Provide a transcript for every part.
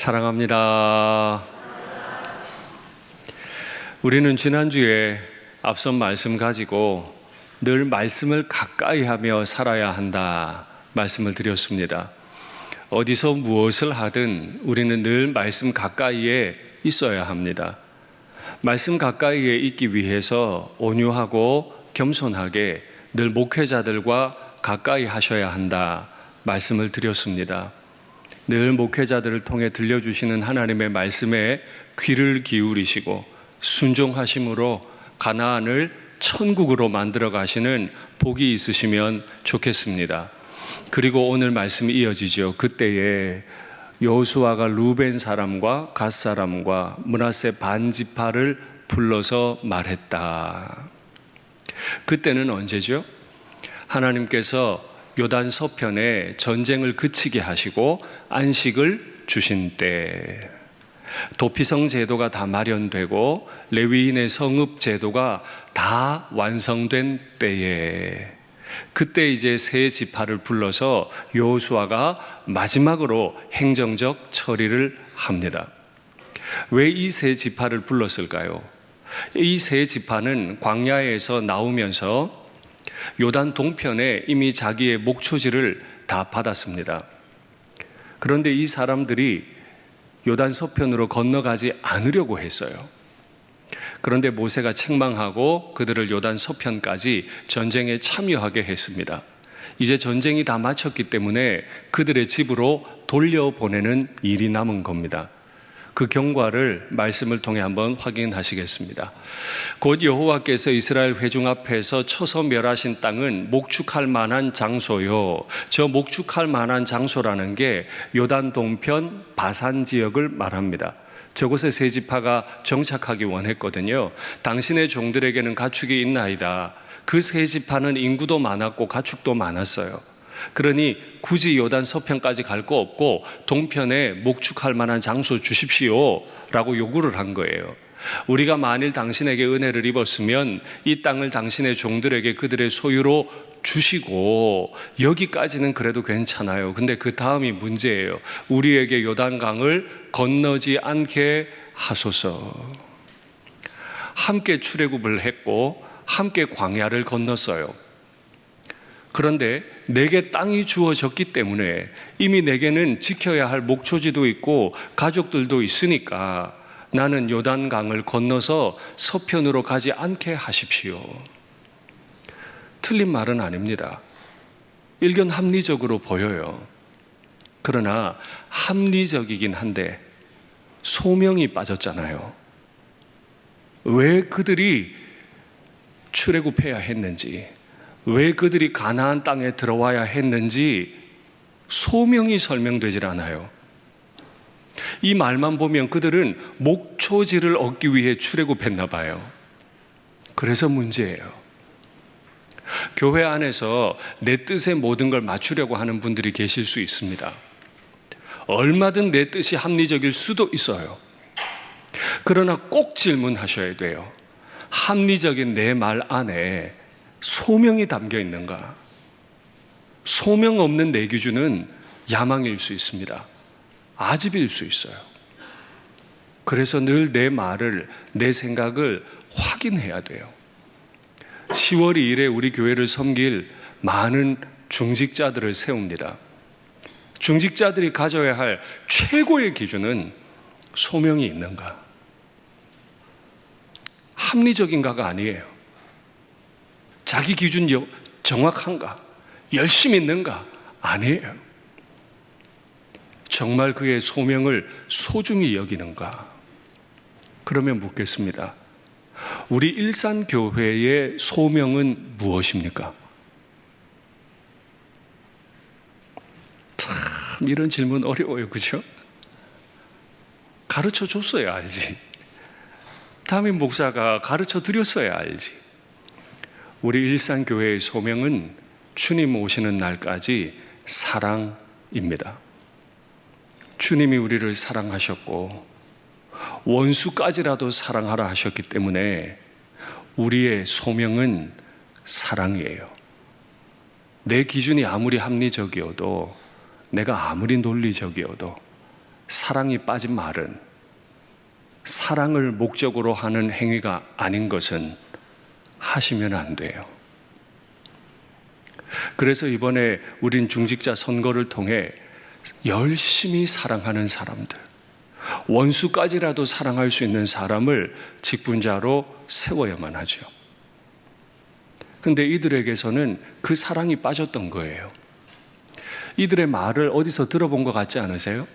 사랑합니다. 우리는 지난주에 앞선 말씀 가지고 늘 말씀을 가까이 하며 살아야 한다 말씀을 드렸습니다. 어디서 무엇을 하든 우리는 늘 말씀 가까이에 있어야 합니다. 말씀 가까이에 있기 위해서 온유하고 겸손하게 늘 목회자들과 가까이 하셔야 한다 말씀을 드렸습니다. 늘 목회자들을 통해 들려주시는 하나님의 말씀에 귀를 기울이시고 순종하심으로 가나안을 천국으로 만들어 가시는 복이 있으시면 좋겠습니다. 그리고 오늘 말씀이 이어지죠. 그때에 여호수아가 루벤 사람과 갓 사람과 문하세 반지파를 불러서 말했다. 그때는 언제죠? 하나님께서 요단 서편에 전쟁을 그치게 하시고 안식을 주신 때 도피성 제도가 다 마련되고 레위인의 성읍 제도가 다 완성된 때에 그때 이제 세 지파를 불러서 여호수아가 마지막으로 행정적 처리를 합니다. 왜 이 세 지파를 불렀을까요? 이 세 지파는 광야에서 나오면서 요단 동편에 이미 자기의 목초지를 다 받았습니다. 그런데 이 사람들이 요단 서편으로 건너가지 않으려고 했어요. 그런데 모세가 책망하고 그들을 요단 서편까지 전쟁에 참여하게 했습니다. 이제 전쟁이 다 마쳤기 때문에 그들의 집으로 돌려보내는 일이 남은 겁니다. 그 경과를 말씀을 통해 한번 확인하시겠습니다. 곧 여호와께서 이스라엘 회중 앞에서 쳐서 멸하신 땅은 목축할 만한 장소요. 저 목축할 만한 장소라는 게 요단 동편 바산 지역을 말합니다. 저곳에 세 지파가 정착하기 원했거든요. 당신의 종들에게는 가축이 있나이다. 그 세 지파는 인구도 많았고 가축도 많았어요. 그러니 굳이 요단 서편까지 갈 거 없고 동편에 목축할 만한 장소 주십시오. 라고 요구를 한 거예요. 우리가 만일 당신에게 은혜를 입었으면 이 땅을 당신의 종들에게 그들의 소유로 주시고 여기까지는 그래도 괜찮아요. 근데 그 다음이 문제예요. 우리에게 요단강을 건너지 않게 하소서. 함께 출애굽을 했고 함께 광야를 건넜어요. 그런데 내게 땅이 주어졌기 때문에 이미 내게는 지켜야 할 목초지도 있고 가족들도 있으니까 나는 요단강을 건너서 서편으로 가지 않게 하십시오. 틀린 말은 아닙니다. 일견 합리적으로 보여요. 그러나 합리적이긴 한데 소명이 빠졌잖아요. 왜 그들이 출애굽해야 했는지, 왜 그들이 가나안 땅에 들어와야 했는지 소명이 설명되질 않아요. 이 말만 보면 그들은 목초지를 얻기 위해 출애굽했나 봐요. 그래서 문제예요. 교회 안에서 내 뜻에 모든 걸 맞추려고 하는 분들이 계실 수 있습니다. 얼마든 내 뜻이 합리적일 수도 있어요. 그러나 꼭 질문하셔야 돼요. 합리적인 내 말 안에 소명이 담겨 있는가? 소명 없는 내 기준은 야망일 수 있습니다. 아집일 수 있어요. 그래서 늘 내 말을, 내 생각을 확인해야 돼요. 10월 2일에 우리 교회를 섬길 많은 중직자들을 세웁니다. 중직자들이 가져야 할 최고의 기준은 소명이 있는가? 합리적인가가 아니에요. 자기 기준 정확한가? 열심히 있는가? 아니에요. 정말 그의 소명을 소중히 여기는가? 그러면 묻겠습니다. 우리 일산교회의 소명은 무엇입니까? 참, 이런 질문 어려워요. 그죠? 가르쳐 줬어야 알지. 담임 목사가 가르쳐 드렸어야 알지. 우리 일산교회의 소명은 주님 오시는 날까지 사랑입니다. 주님이 우리를 사랑하셨고, 원수까지라도 사랑하라 하셨기 때문에 우리의 소명은 사랑이에요. 내 기준이 아무리 합리적이어도 내가 아무리 논리적이어도 사랑이 빠진 말은 사랑을 목적으로 하는 행위가 아닌 것은 하시면 안 돼요. 그래서 이번에 우린 중직자 선거를 통해 열심히 사랑하는 사람들, 원수까지라도 사랑할 수 있는 사람을 직분자로 세워야만 하죠. 근데 이들에게서는 그 사랑이 빠졌던 거예요. 이들의 말을 어디서 들어본 것 같지 않으세요?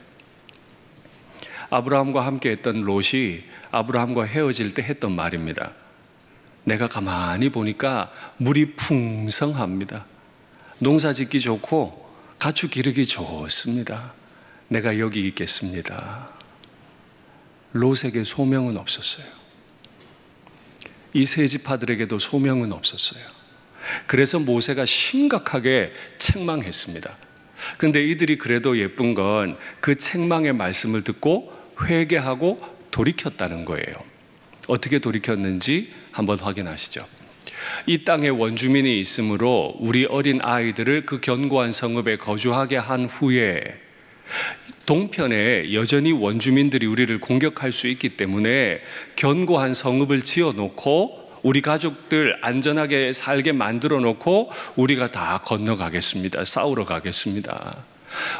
아브라함과 함께 했던 롯이 아브라함과 헤어질 때 했던 말입니다. 내가 가만히 보니까 물이 풍성합니다. 농사 짓기 좋고 가축 기르기 좋습니다. 내가 여기 있겠습니다. 롯에게 소명은 없었어요. 이 세 지파들에게도 소명은 없었어요. 그래서 모세가 심각하게 책망했습니다. 근데 이들이 그래도 예쁜 건 그 책망의 말씀을 듣고 회개하고 돌이켰다는 거예요. 어떻게 돌이켰는지 한번 확인하시죠. 이 땅에 원주민이 있으므로 우리 어린 아이들을 그 견고한 성읍에 거주하게 한 후에 동편에 여전히 원주민들이 우리를 공격할 수 있기 때문에 견고한 성읍을 지어 놓고 우리 가족들 안전하게 살게 만들어 놓고 우리가 다 건너가겠습니다. 싸우러 가겠습니다.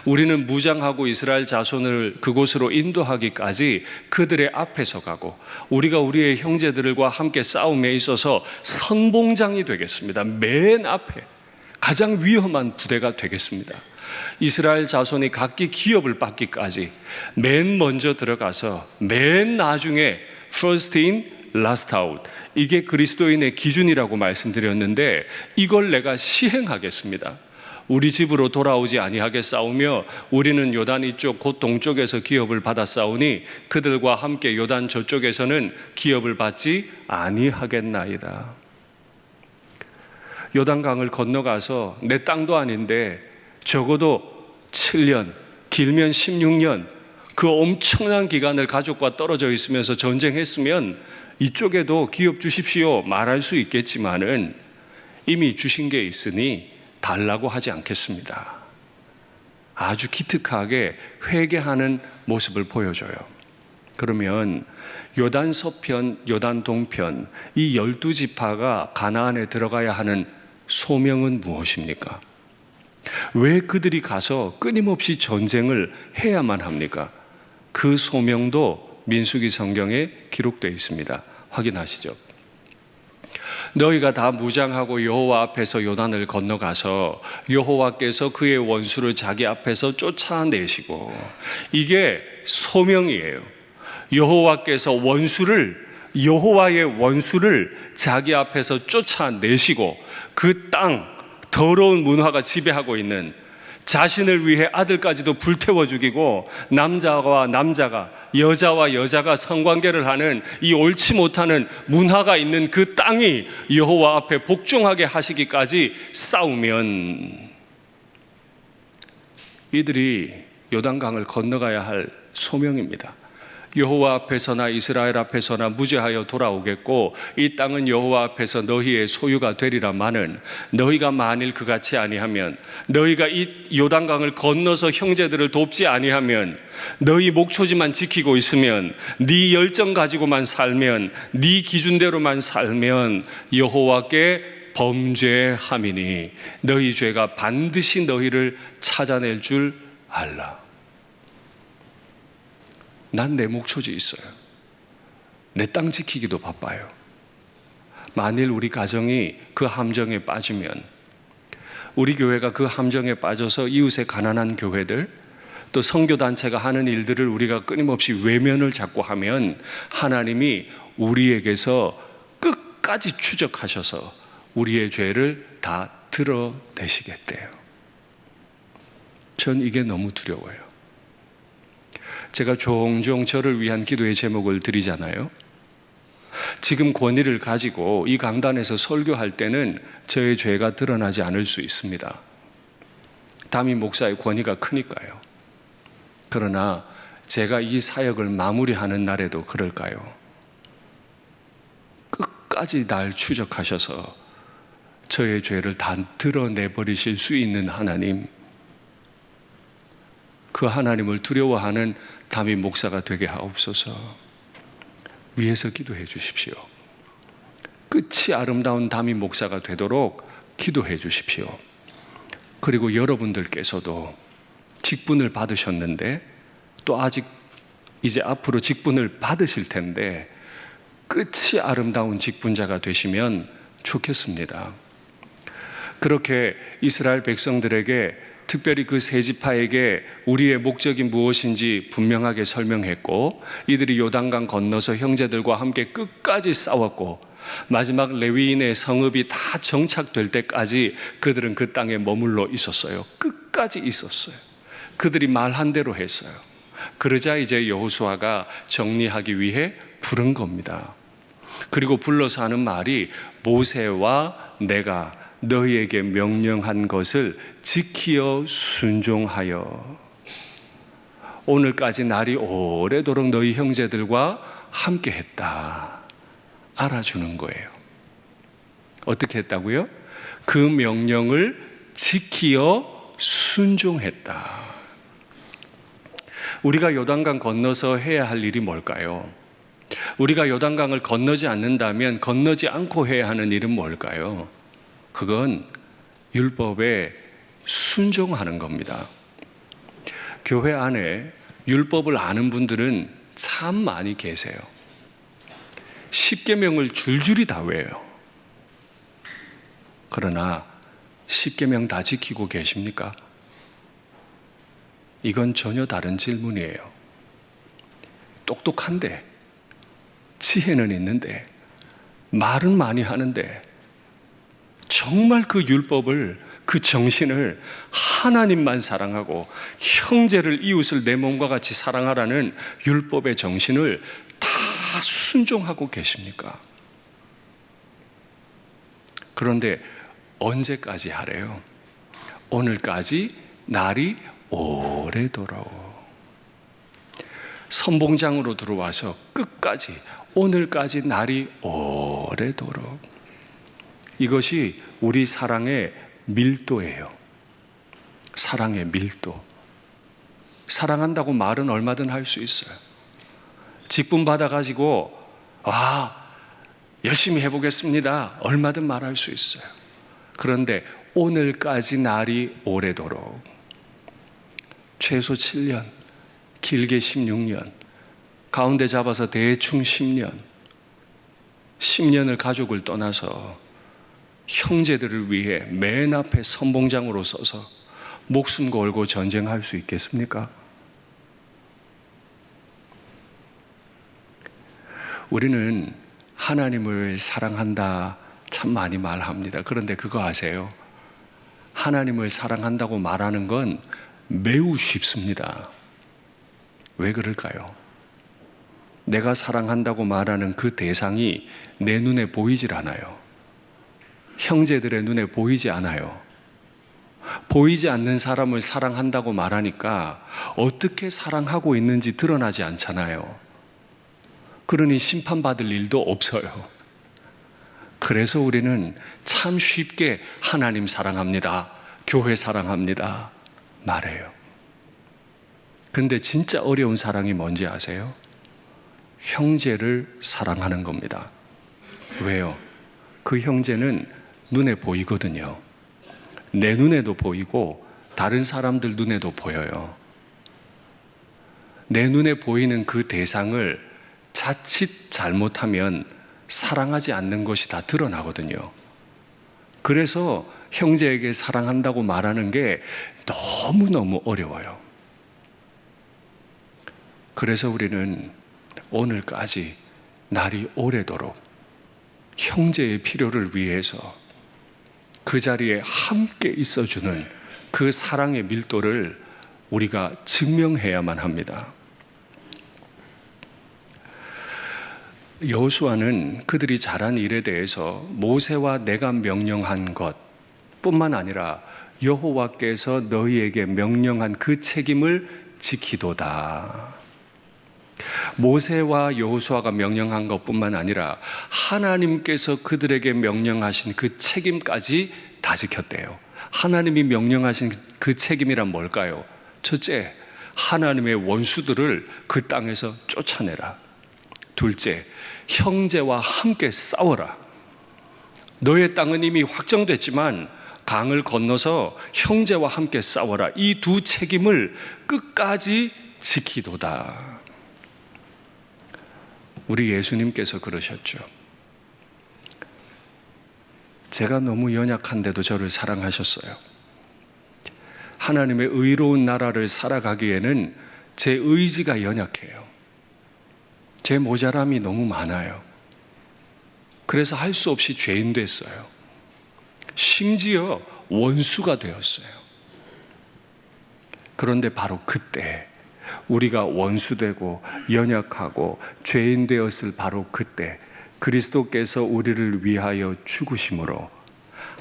우리는 무장하고 이스라엘 자손을 그곳으로 인도하기까지 그들의 앞에서 가고 우리가 우리의 형제들과 함께 싸움에 있어서 선봉장이 되겠습니다. 맨 앞에 가장 위험한 부대가 되겠습니다. 이스라엘 자손이 각기 기업을 받기까지 맨 먼저 들어가서 맨 나중에 first in, last out. 이게 그리스도인의 기준이라고 말씀드렸는데 이걸 내가 시행하겠습니다. 우리 집으로 돌아오지 아니하게 싸우며 우리는 요단 이쪽 곧 동쪽에서 기업을 받아 싸우니 그들과 함께 요단 저쪽에서는 기업을 받지 아니하겠나이다. 요단강을 건너가서 내 땅도 아닌데 적어도 7년, 길면 16년 그 엄청난 기간을 가족과 떨어져 있으면서 전쟁했으면 이쪽에도 기업 주십시오 말할 수 있겠지만은 이미 주신 게 있으니 달라고 하지 않겠습니다. 아주 기특하게 회개하는 모습을 보여줘요. 그러면 요단 서편, 요단 동편 이 열두 지파가 가나안에 들어가야 하는 소명은 무엇입니까? 왜 그들이 가서 끊임없이 전쟁을 해야만 합니까? 그 소명도 민수기 성경에 기록되어 있습니다. 확인하시죠. 너희가 다 무장하고 여호와 앞에서 요단을 건너가서 여호와께서 그의 원수를 자기 앞에서 쫓아내시고 이게 소명이에요. 여호와께서 원수를 여호와의 원수를 자기 앞에서 쫓아내시고 그 땅 더러운 문화가 지배하고 있는 자신을 위해 아들까지도 불태워 죽이고 남자와 남자가 여자와 여자가 성관계를 하는 이 옳지 못하는 문화가 있는 그 땅이 여호와 앞에 복종하게 하시기까지 싸우면 이들이 요단강을 건너가야 할 소명입니다. 여호와 앞에서나 이스라엘 앞에서나 무죄하여 돌아오겠고 이 땅은 여호와 앞에서 너희의 소유가 되리라마는 너희가 만일 그같이 아니하면 너희가 이 요단강을 건너서 형제들을 돕지 아니하면 너희 목초지만 지키고 있으면 네 열정 가지고만 살면 네 기준대로만 살면 여호와께 범죄함이니 너희 죄가 반드시 너희를 찾아낼 줄 알라. 난 내 목초지 있어요. 내 땅 지키기도 바빠요. 만일 우리 가정이 그 함정에 빠지면 우리 교회가 그 함정에 빠져서 이웃의 가난한 교회들 또 성교 단체가 하는 일들을 우리가 끊임없이 외면을 자꾸 하면 하나님이 우리에게서 끝까지 추적하셔서 우리의 죄를 다 드러내시겠대요. 전 이게 너무 두려워요. 제가 종종 저를 위한 기도의 제목을 드리잖아요. 지금 권위를 가지고 이 강단에서 설교할 때는 저의 죄가 드러나지 않을 수 있습니다. 담임 목사의 권위가 크니까요. 그러나 제가 이 사역을 마무리하는 날에도 그럴까요? 끝까지 날 추적하셔서 저의 죄를 다 드러내 버리실 수 있는 하나님, 그 하나님을 두려워하는 담임 목사가 되게 하옵소서. 위에서 기도해 주십시오. 끝이 아름다운 담임 목사가 되도록 기도해 주십시오. 그리고 여러분들께서도 직분을 받으셨는데 또 아직 이제 앞으로 직분을 받으실 텐데 끝이 아름다운 직분자가 되시면 좋겠습니다. 그렇게 이스라엘 백성들에게 특별히 그 세 지파에게 우리의 목적이 무엇인지 분명하게 설명했고 이들이 요단강 건너서 형제들과 함께 끝까지 싸웠고 마지막 레위인의 성읍이 다 정착될 때까지 그들은 그 땅에 머물러 있었어요. 끝까지 있었어요. 그들이 말한 대로 했어요. 그러자 이제 여호수아가 정리하기 위해 부른 겁니다. 그리고 불러서 하는 말이 모세와 내가 너희에게 명령한 것을 지키어 순종하여 오늘까지 날이 오래도록 너희 형제들과 함께 했다. 알아주는 거예요. 어떻게 했다고요? 그 명령을 지키어 순종했다. 우리가 요단강 건너서 해야 할 일이 뭘까요? 우리가 요단강을 건너지 않는다면 건너지 않고 해야 하는 일은 뭘까요? 그건 율법에 순종하는 겁니다. 교회 안에 율법을 아는 분들은 참 많이 계세요. 십계명을 줄줄이 다 외요. 그러나 십계명 다 지키고 계십니까? 이건 전혀 다른 질문이에요. 똑똑한데 지혜는 있는데 말은 많이 하는데 정말 그 율법을 그 정신을 하나님만 사랑하고 형제를 이웃을 내 몸과 같이 사랑하라는 율법의 정신을 다 순종하고 계십니까? 그런데 언제까지 하래요? 오늘까지 날이 오래도록 선봉장으로 들어와서 끝까지 오늘까지 날이 오래도록 이것이 우리 사랑의 밀도예요. 사랑의 밀도. 사랑한다고 말은 얼마든 할 수 있어요. 직분 받아가지고, 아, 열심히 해보겠습니다. 얼마든 말할 수 있어요. 그런데 오늘까지 날이 오래도록 최소 7년, 길게 16년, 가운데 잡아서 대충 10년, 10년을 가족을 떠나서 형제들을 위해 맨 앞에 선봉장으로 서서 목숨 걸고 전쟁할 수 있겠습니까? 우리는 하나님을 사랑한다 참 많이 말합니다. 그런데 그거 아세요? 하나님을 사랑한다고 말하는 건 매우 쉽습니다. 왜 그럴까요? 내가 사랑한다고 말하는 그 대상이 내 눈에 보이질 않아요. 형제들의 눈에 보이지 않아요. 보이지 않는 사람을 사랑한다고 말하니까 어떻게 사랑하고 있는지 드러나지 않잖아요. 그러니 심판받을 일도 없어요. 그래서 우리는 참 쉽게 하나님 사랑합니다. 교회 사랑합니다. 말해요. 근데 진짜 어려운 사랑이 뭔지 아세요? 형제를 사랑하는 겁니다. 왜요? 그 형제는 눈에 보이거든요. 내 눈에도 보이고 다른 사람들 눈에도 보여요. 내 눈에 보이는 그 대상을 자칫 잘못하면 사랑하지 않는 것이 다 드러나거든요. 그래서 형제에게 사랑한다고 말하는 게 너무너무 어려워요. 그래서 우리는 오늘까지 날이 오래도록 형제의 필요를 위해서 그 자리에 함께 있어주는 그 사랑의 밀도를 우리가 증명해야만 합니다. 여호수아는 그들이 잘한 일에 대해서 모세와 내가 명령한 것 뿐만 아니라 여호와께서 너희에게 명령한 그 책임을 지키도다. 모세와 여호수아가 명령한 것뿐만 아니라 하나님께서 그들에게 명령하신 그 책임까지 다 지켰대요. 하나님이 명령하신 그 책임이란 뭘까요? 첫째, 하나님의 원수들을 그 땅에서 쫓아내라. 둘째, 형제와 함께 싸워라. 너의 땅은 이미 확정됐지만 강을 건너서 형제와 함께 싸워라. 이 두 책임을 끝까지 지키도다. 우리 예수님께서 그러셨죠. 제가 너무 연약한데도 저를 사랑하셨어요. 하나님의 의로운 나라를 살아가기에는 제 의지가 연약해요. 제 모자람이 너무 많아요. 그래서 할 수 없이 죄인 됐어요. 심지어 원수가 되었어요. 그런데 바로 그때 우리가 원수되고 연약하고 죄인 되었을 바로 그때 그리스도께서 우리를 위하여 죽으심으로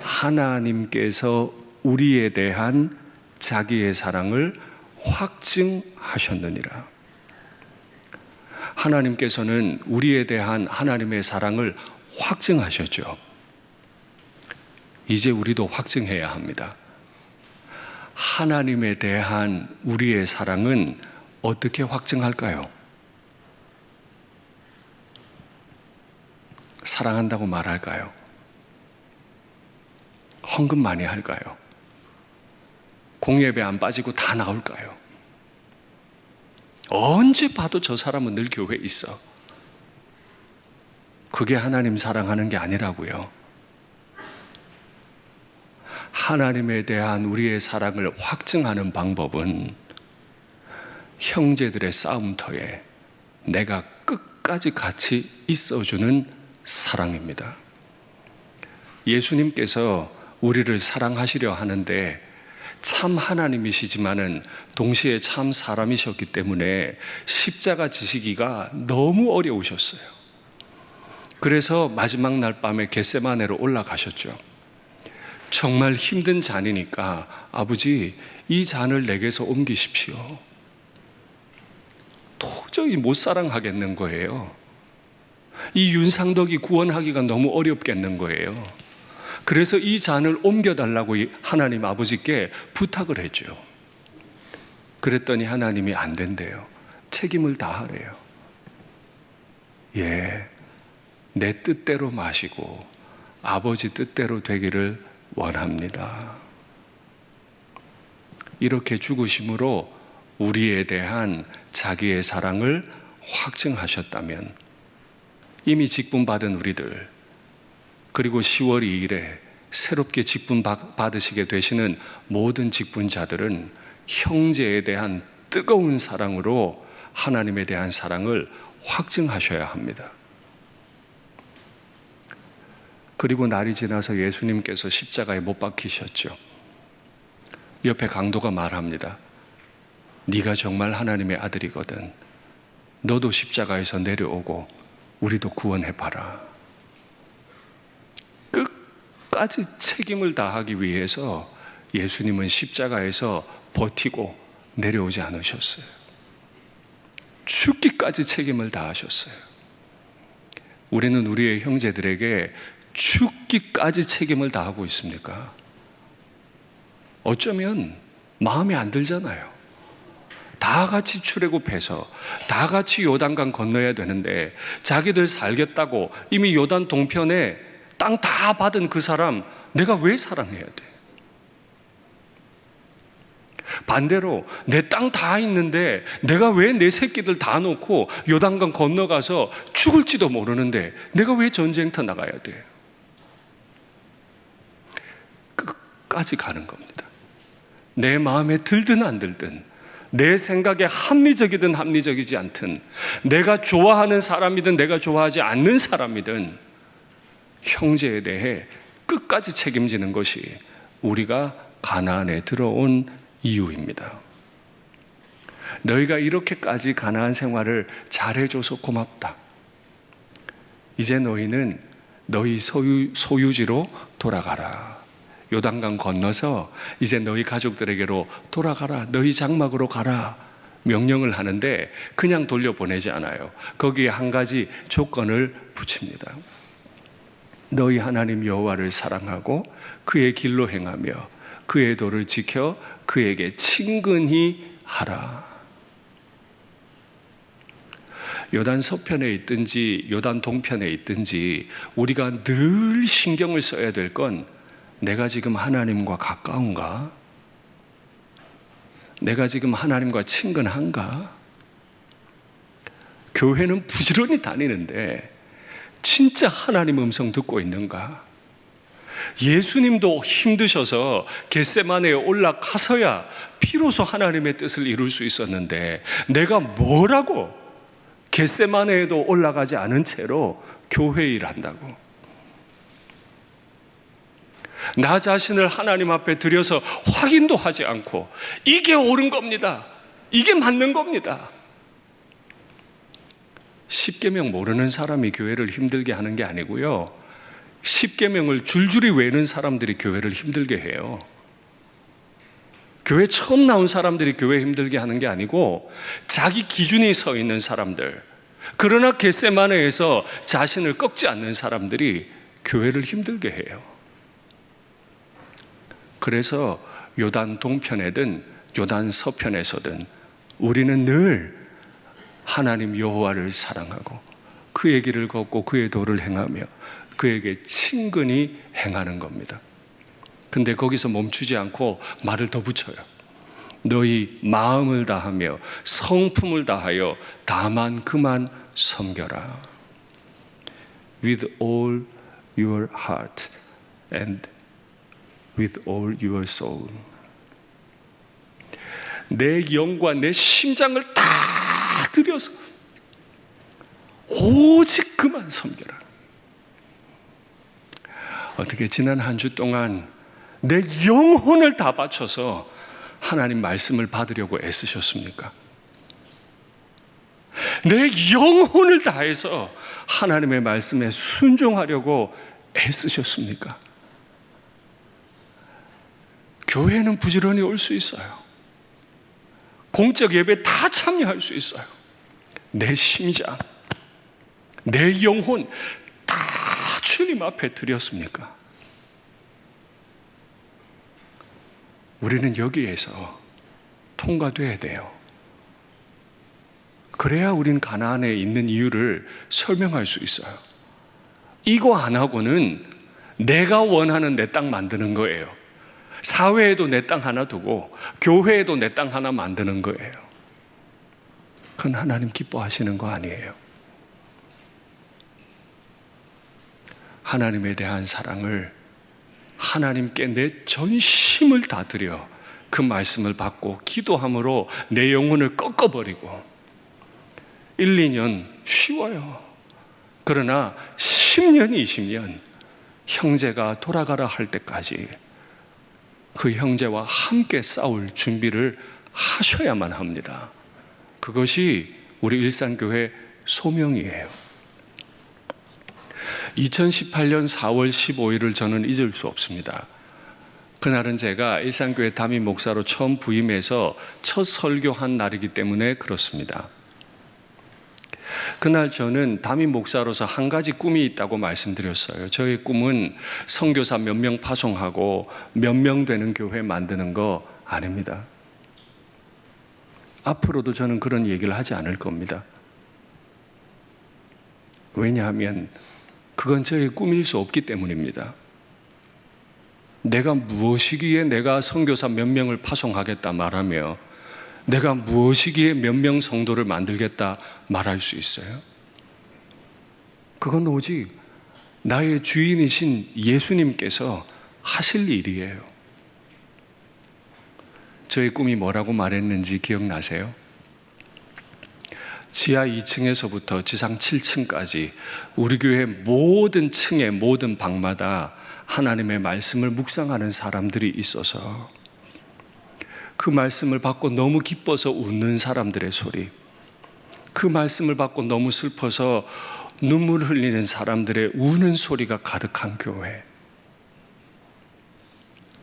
하나님께서 우리에 대한 자기의 사랑을 확증하셨느니라. 하나님께서는 우리에 대한 하나님의 사랑을 확증하셨죠. 이제 우리도 확증해야 합니다. 하나님에 대한 우리의 사랑은 어떻게 확증할까요? 사랑한다고 말할까요? 헌금 많이 할까요? 공예배 안 빠지고 다 나올까요? 언제 봐도 저 사람은 늘 교회에 있어. 그게 하나님 사랑하는 게 아니라고요. 하나님에 대한 우리의 사랑을 확증하는 방법은 형제들의 싸움터에 내가 끝까지 같이 있어주는 사랑입니다. 예수님께서 우리를 사랑하시려 하는데 참 하나님이시지만은 동시에 참 사람이셨기 때문에 십자가 지시기가 너무 어려우셨어요. 그래서 마지막 날 밤에 겟세마네로 올라가셨죠. 정말 힘든 잔이니까 아버지 이 잔을 내게서 옮기십시오. 도저히 못 사랑하겠는 거예요. 이 윤상덕이 구원하기가 너무 어렵겠는 거예요. 그래서 이 잔을 옮겨달라고 하나님 아버지께 부탁을 했죠. 그랬더니 하나님이 안 된대요. 책임을 다하래요. 예, 내 뜻대로 마시고 아버지 뜻대로 되기를 원합니다. 이렇게 죽으심으로 우리에 대한 자기의 사랑을 확증하셨다면 이미 직분받은 우리들 그리고 10월 2일에 새롭게 직분 받으시게 되시는 모든 직분자들은 형제에 대한 뜨거운 사랑으로 하나님에 대한 사랑을 확증하셔야 합니다. 그리고 날이 지나서 예수님께서 십자가에 못 박히셨죠. 옆에 강도가 말합니다. 네가 정말 하나님의 아들이거든. 너도 십자가에서 내려오고 우리도 구원해 봐라. 끝까지 책임을 다하기 위해서 예수님은 십자가에서 버티고 내려오지 않으셨어요. 죽기까지 책임을 다하셨어요. 우리는 우리의 형제들에게 죽기까지 책임을 다하고 있습니까? 어쩌면 마음에 안 들잖아요. 다 같이 출애굽해서 다 같이 요단강 건너야 되는데 자기들 살겠다고 이미 요단 동편에 땅 다 받은 그 사람 내가 왜 사랑해야 돼? 반대로 내 땅 다 있는데 내가 왜 내 새끼들 다 놓고 요단강 건너가서 죽을지도 모르는데 내가 왜 전쟁터 나가야 돼? 끝까지 가는 겁니다. 내 마음에 들든 안 들든 내 생각에 합리적이든 합리적이지 않든 내가 좋아하는 사람이든 내가 좋아하지 않는 사람이든 형제에 대해 끝까지 책임지는 것이 우리가 가나안에 들어온 이유입니다. 너희가 이렇게까지 가나안 생활을 잘해줘서 고맙다. 이제 너희는 너희 소유, 소유지로 돌아가라. 요단강 건너서 이제 너희 가족들에게로 돌아가라. 너희 장막으로 가라. 명령을 하는데 그냥 돌려보내지 않아요. 거기에 한 가지 조건을 붙입니다. 너희 하나님 여호와를 사랑하고 그의 길로 행하며 그의 도를 지켜 그에게 친근히 하라. 요단 서편에 있든지 요단 동편에 있든지 우리가 늘 신경을 써야 될 건 내가 지금 하나님과 가까운가? 내가 지금 하나님과 친근한가? 교회는 부지런히 다니는데 진짜 하나님 음성 듣고 있는가? 예수님도 힘드셔서 겟세마네에 올라가서야 비로소 하나님의 뜻을 이룰 수 있었는데 내가 뭐라고 겟세마네에도 올라가지 않은 채로 교회 일한다고 나 자신을 하나님 앞에 들여서 확인도 하지 않고 이게 옳은 겁니다. 이게 맞는 겁니다. 십계명 모르는 사람이 교회를 힘들게 하는 게 아니고요. 십계명을 줄줄이 외는 사람들이 교회를 힘들게 해요. 교회 처음 나온 사람들이 교회 힘들게 하는 게 아니고 자기 기준이 서 있는 사람들. 그러나 겟세마네에서 자신을 꺾지 않는 사람들이 교회를 힘들게 해요. 그래서 요단 동편에든 요단 서편에서든 우리는 늘 하나님 여호와를 사랑하고 그의 길을 걷고 그의 도를 행하며 그에게 친근히 행하는 겁니다. 근데 거기서 멈추지 않고 말을 더 붙여요. 너희 마음을 다하며 성품을 다하여 다만 그만 섬겨라. With all your heart and with all your soul. 내 영과 내 심장을 다 들여서 오직 그만 섬겨라. 어떻게 지난 한 주 동안 내 영혼을 다 바쳐서 하나님 말씀을 받으려고 애쓰셨습니까? 내 영혼을 다해서 하나님의 말씀에 순종하려고 애쓰셨습니까? 교회는 부지런히 올 수 있어요. 공적 예배 다 참여할 수 있어요. 내 심장, 내 영혼 다 주님 앞에 드렸습니까? 우리는 여기에서 통과돼야 돼요. 그래야 우린 가나안에 있는 이유를 설명할 수 있어요. 이거 안 하고는 내가 원하는 내 땅 만드는 거예요. 사회에도 내 땅 하나 두고 교회에도 내 땅 하나 만드는 거예요. 그건 하나님 기뻐하시는 거 아니에요. 하나님에 대한 사랑을 하나님께 내 전심을 다 드려 그 말씀을 받고 기도함으로 내 영혼을 꺾어버리고 1, 2년 쉬워요. 그러나 10년, 20년 형제가 돌아가라 할 때까지 그 형제와 함께 싸울 준비를 하셔야만 합니다. 그것이 우리 일산교회 소명이에요. 2018년 4월 15일을 저는 잊을 수 없습니다. 그날은 제가 일산교회 담임 목사로 처음 부임해서 첫 설교한 날이기 때문에 그렇습니다. 그날 저는 담임 목사로서 한 가지 꿈이 있다고 말씀드렸어요. 저의 꿈은 선교사 몇 명 파송하고 몇 명 되는 교회 만드는 거 아닙니다. 앞으로도 저는 그런 얘기를 하지 않을 겁니다. 왜냐하면 그건 저의 꿈일 수 없기 때문입니다. 내가 무엇이기에 내가 선교사 몇 명을 파송하겠다 말하며 내가 무엇이기에 몇 명 성도를 만들겠다 말할 수 있어요? 그건 오직 나의 주인이신 예수님께서 하실 일이에요. 저의 꿈이 뭐라고 말했는지 기억나세요? 지하 2층에서부터 지상 7층까지 우리 교회 모든 층의 모든 방마다 하나님의 말씀을 묵상하는 사람들이 있어서 그 말씀을 받고 너무 기뻐서 웃는 사람들의 소리, 그 말씀을 받고 너무 슬퍼서 눈물 흘리는 사람들의 우는 소리가 가득한 교회.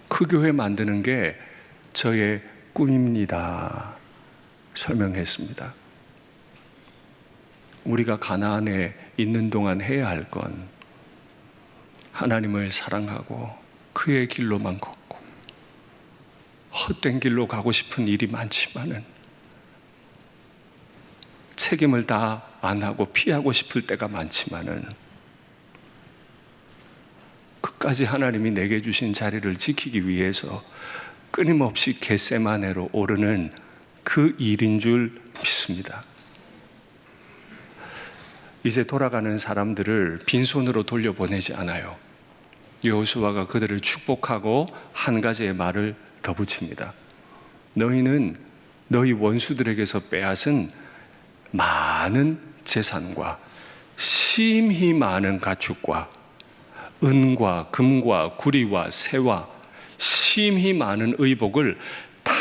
그 교회 만드는 게 저의 꿈입니다. 설명했습니다. 우리가 가나안에 있는 동안 해야 할 건 하나님을 사랑하고 그의 길로만 걷고 헛된 길로 가고 싶은 일이 많지만은 책임을 다 안 하고 피하고 싶을 때가 많지만은 끝까지 하나님이 내게 주신 자리를 지키기 위해서 끊임없이 겟세마네로 오르는 그 일인 줄 믿습니다. 이제 돌아가는 사람들을 빈손으로 돌려보내지 않아요. 여호수아가 그들을 축복하고 한 가지의 말을 더 붙입니다. 너희는 너희 원수들에게서 빼앗은 많은 재산과 심히 많은 가축과 은과 금과 구리와 새와 심히 많은 의복을 다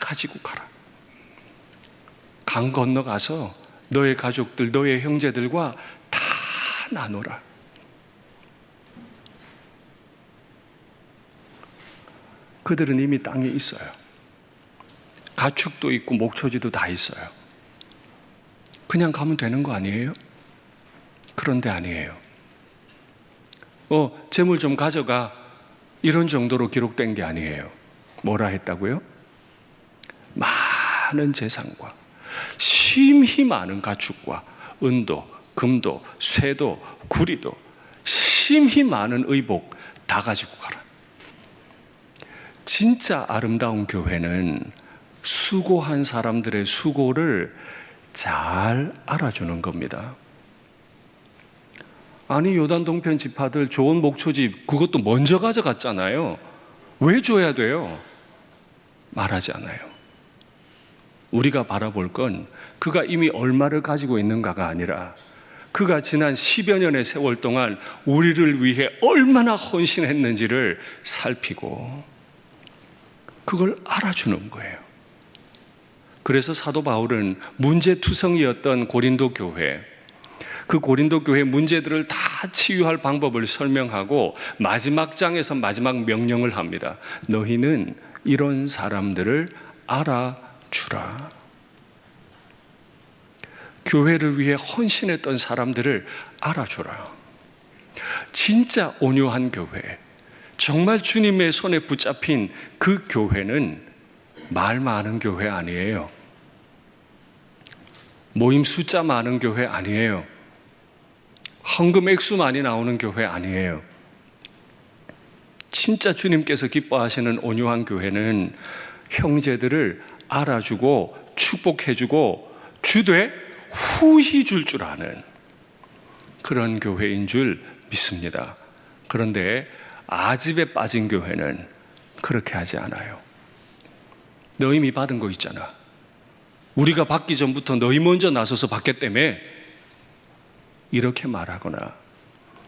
가지고 가라. 강 건너가서 너의 가족들, 너의 형제들과 다 나누라. 그들은 이미 땅에 있어요. 가축도 있고 목초지도 다 있어요. 그냥 가면 되는 거 아니에요? 그런데 아니에요. 어, 재물 좀 가져가. 이런 정도로 기록된 게 아니에요. 뭐라 했다고요? 많은 재산과 심히 많은 가축과 은도, 금도, 쇠도, 구리도, 심히 많은 의복 다 가지고 가라. 진짜 아름다운 교회는 수고한 사람들의 수고를 잘 알아주는 겁니다. 아니 요단 동편 지파들 좋은 목초지 그것도 먼저 가져갔잖아요. 왜 줘야 돼요? 말하지 않아요. 우리가 바라볼 건 그가 이미 얼마를 가지고 있는가가 아니라 그가 지난 10여 년의 세월 동안 우리를 위해 얼마나 헌신했는지를 살피고 그걸 알아주는 거예요. 그래서 사도 바울은 문제투성이었던 고린도 교회, 그 고린도 교회 문제들을 다 치유할 방법을 설명하고 마지막 장에서 마지막 명령을 합니다. 너희는 이런 사람들을 알아주라. 교회를 위해 헌신했던 사람들을 알아주라. 진짜 온유한 교회, 정말 주님의 손에 붙잡힌 그 교회는 말 많은 교회 아니에요. 모임 숫자 많은 교회 아니에요. 헌금 액수 많이 나오는 교회 아니에요. 진짜 주님께서 기뻐하시는 온유한 교회는 형제들을 알아주고 축복해주고 주되 후히 줄줄 아는 그런 교회인 줄 믿습니다. 그런데 아집에 빠진 교회는 그렇게 하지 않아요. 너 이미 받은 거 있잖아. 우리가 받기 전부터 너희 먼저 나서서 받겠다며 이렇게 말하거나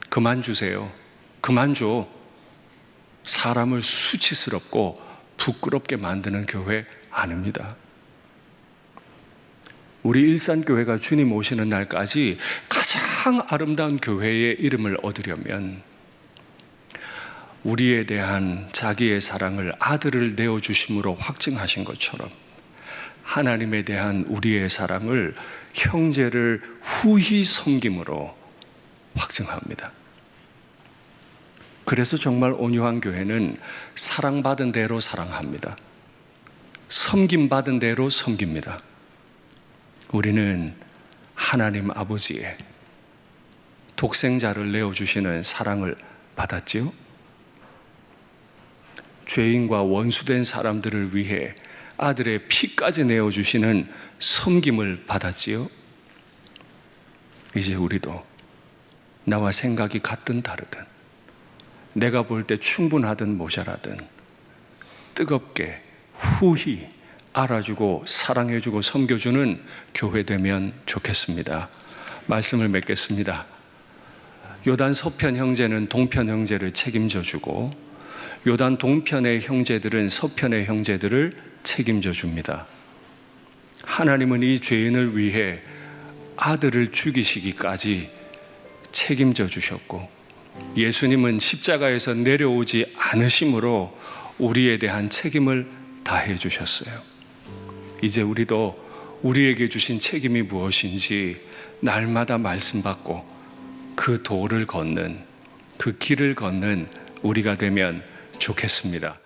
그만 주세요. 그만 줘. 사람을 수치스럽고 부끄럽게 만드는 교회 아닙니다. 우리 일산교회가 주님 오시는 날까지 가장 아름다운 교회의 이름을 얻으려면 우리에 대한 자기의 사랑을 아들을 내어주심으로 확증하신 것처럼 하나님에 대한 우리의 사랑을 형제를 후히 섬김으로 확증합니다. 그래서 정말 온유한 교회는 사랑받은 대로 사랑합니다. 섬김받은 대로 섬깁니다. 우리는 하나님 아버지의 독생자를 내어주시는 사랑을 받았지요? 죄인과 원수된 사람들을 위해 아들의 피까지 내어주시는 섬김을 받았지요? 이제 우리도 나와 생각이 같든 다르든 내가 볼 때 충분하든 모자라든 뜨겁게 후히 알아주고 사랑해주고 섬겨주는 교회 되면 좋겠습니다. 말씀을 맺겠습니다. 요단 서편 형제는 동편 형제를 책임져 주고 요단 동편의 형제들은 서편의 형제들을 책임져 줍니다. 하나님은 이 죄인을 위해 아들을 죽이시기까지 책임져 주셨고 예수님은 십자가에서 내려오지 않으심으로 우리에 대한 책임을 다해 주셨어요. 이제 우리도 우리에게 주신 책임이 무엇인지 날마다 말씀 받고 그 도를 걷는 그 길을 걷는 우리가 되면 좋겠습니다.